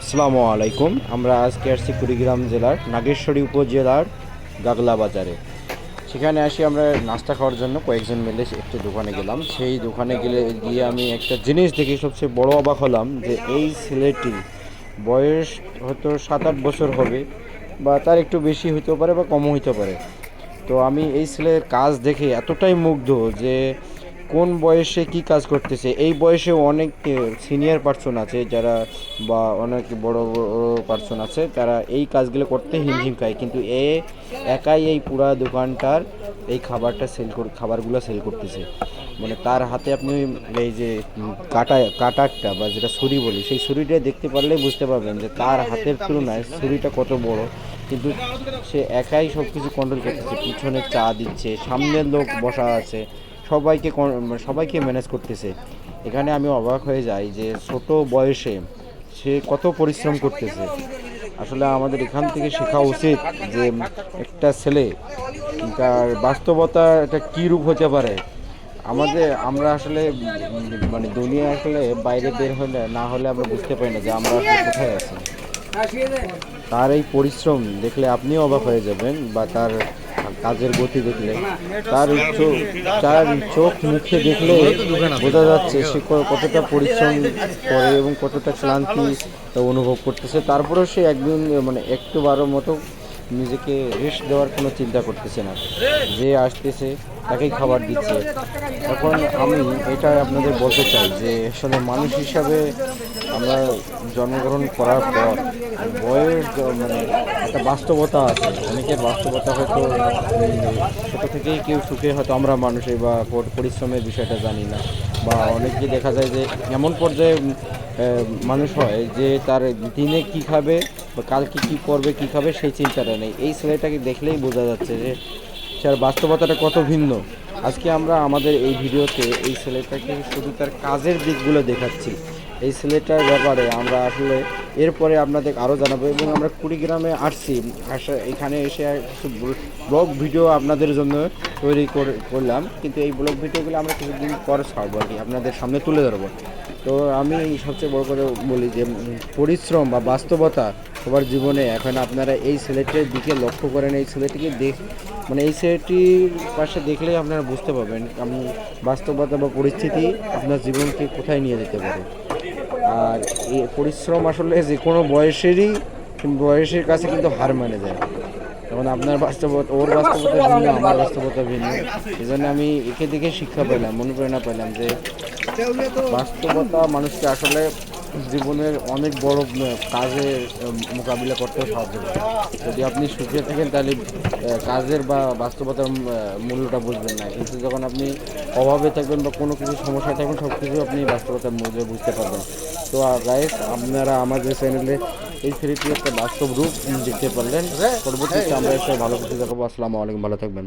আসসালামু আলাইকুম। আমরা আজকে আসছি কুড়িগ্রাম জেলার নাগেশ্বরী উপজেলার গাগলা বাজারে। সেখানে আসি আমরা নাস্তা খাওয়ার জন্য। কয়েকজন মিলে একটি দোকানে গেলাম। সেই দোকানে গেলে গিয়ে আমি একটা জিনিস দেখে সবচেয়ে বড় অবাক হলাম যে এই ছেলেটি বয়স হয়তো সাত আট বছর হবে বা তার একটু বেশি হইতে পারে বা কমও হইতে পারে। তো আমি এই ছেলের কাজ দেখে এতটাই মুগ্ধ যে কোন বয়সে কি কাজ করতেছে? এই বয়সে অনেক সিনিয়র পার্সন আছে যারা বা অনেক বড় বড় পার্সন আছে, তারা এই কাজগুলো করতে হিমঝিম খায়। কিন্তু এ একাই এই পুরা দোকানটার এই খাবারটা সেল কর, খাবারগুলো সেল করতেছে। মানে তার হাতে আপনি এই যে কাটা, কাটারটা বা যেটা ছুরি বলি, সেই ছুরিটা দেখতে পারলেই বুঝতে পারবেন যে তার হাতের তুলনায় ছুরিটা কত বড়। কিন্তু সে একাই সব কিছু কন্ট্রোল করতেছে, পিছনে চা দিচ্ছে সামনের লোক বসা আছে। সবাইকে মানে সবাইকে ম্যানেজ করতেছে। এখানে আমি অবাক হয়ে যাই যে ছোট বয়সে সে কত পরিশ্রম করতেছে। আসলে আমাদের এখান থেকে শেখা উচিত যে একটা ছেলে তার বাস্তবতা এটা কী রূপ হতে পারে। আমাদের, আমরা আসলে মানে দুনিয়া আসলে বাইরে বের হলে, না হলে আমরা বুঝতে পারি না যে আমরা আসলে কোথায় আছি। তার এই পরিশ্রম দেখলে আপনিও অবাক হয়ে যাবেন বা তার কাজের গতি দেখলে, তার তার চোখ মুখে দেখলে বোঝা যাচ্ছে সে কতটা পরিশ্রম করে এবং কতটা ক্লান্তি অনুভব করতেছে। তারপরেও সে একদিন মানে একটু বারো মতো নিজেকে রেস্ট দেওয়ার কোনো চিন্তা করতেছে না। যে আসতেছে তাকেই খাবার দিচ্ছে। এখন আমি এটা আপনাদের বলতে চাই যে আসলে মানুষ হিসাবে আমরা জন্মগ্রহণ করার পর য- মানে একটা বাস্তবতা আছে। অনেকের বাস্তবতা হয়তো ছোট থেকেই কেউ সুখে হয়তো আমরা মানুষে বা পরিশ্রমের বিষয়টা জানি না। বা অনেকে দেখা যায় যে এমন পর্যায়ে মানুষ হয় যে তার দিনে কি খাবে বা কালকে কি করবে, কি খাবে সেই চিন্তাটা নেই। এই ছেলেটাকে দেখলেই বোঝা যাচ্ছে যে তার বাস্তবতাটা কত ভিন্ন। আজকে আমরা আমাদের এই ভিডিওতে এই ছেলেটাকে শুধু তার কাজের দিকগুলো দেখাচ্ছি। এই ছেলেটার ব্যাপারে আমরা আসলে এরপরে আপনাদের আরও জানাব এবং আমরা কুড়িগ্রামে আসছি। আসা এখানে এসে কিছু ব্লগ ভিডিও আপনাদের জন্য তৈরি করে- করলাম। কিন্তু এই ব্লগ ভিডিওগুলো আমরা কিছুদিন পরে ছাড়বো আর কি, আপনাদের সামনে তুলে ধরবো। তো আমি সবচেয়ে বড় করে বলি যে পরিশ্রম বা বাস্তবতা সবার জীবনে। এখন আপনারা এই ছেলেটির দিকে লক্ষ্য করেন, এই ছেলেটিকে দেখ মানে এই ছেলেটির পাশে দেখলেই আপনারা বুঝতে পারবেন আমি বাস্তবতা বা পরিস্থিতি আপনার জীবনকে কোথায় নিয়ে যেতে পারে। আর এই পরিশ্রম আসলে যে কোনো বয়সেরই, বয়সের কাছে কিন্তু হার মানে যায়। যেমন আপনার বাস্তবতা, ওর বাস্তবতা ভিন্ন, আমার বাস্তবতা ভিন্ন। এই জন্য আমি একে দেখে শিক্ষা পেলাম, অনুপ্রেরণা পেলাম যে বাস্তবতা মানুষকে আসলে জীবনের অনেক বড় কাজে মোকাবিলা করতে সাহায্য করে। যদি আপনি সুখে থাকেন, তাহলে কাজের বা বাস্তবতার মূল্যটা বুঝবেন না। কিন্তু যখন আপনি অভাবে থাকবেন বা কোনো কিছু সমস্যায় থাকবেন সব কিছু আপনি বাস্তবতার মূল্য বুঝতে পারবেন। তো গাইস আপনারা আমাদের চ্যানেলে এই ছেলেটির একটা বাস্তব রূপ দেখতে পারলেন। পরবর্তীতে আমরা একটা ভালো কিছু দেখাবো আসসালামু আলাইকুম, ভালো থাকবেন।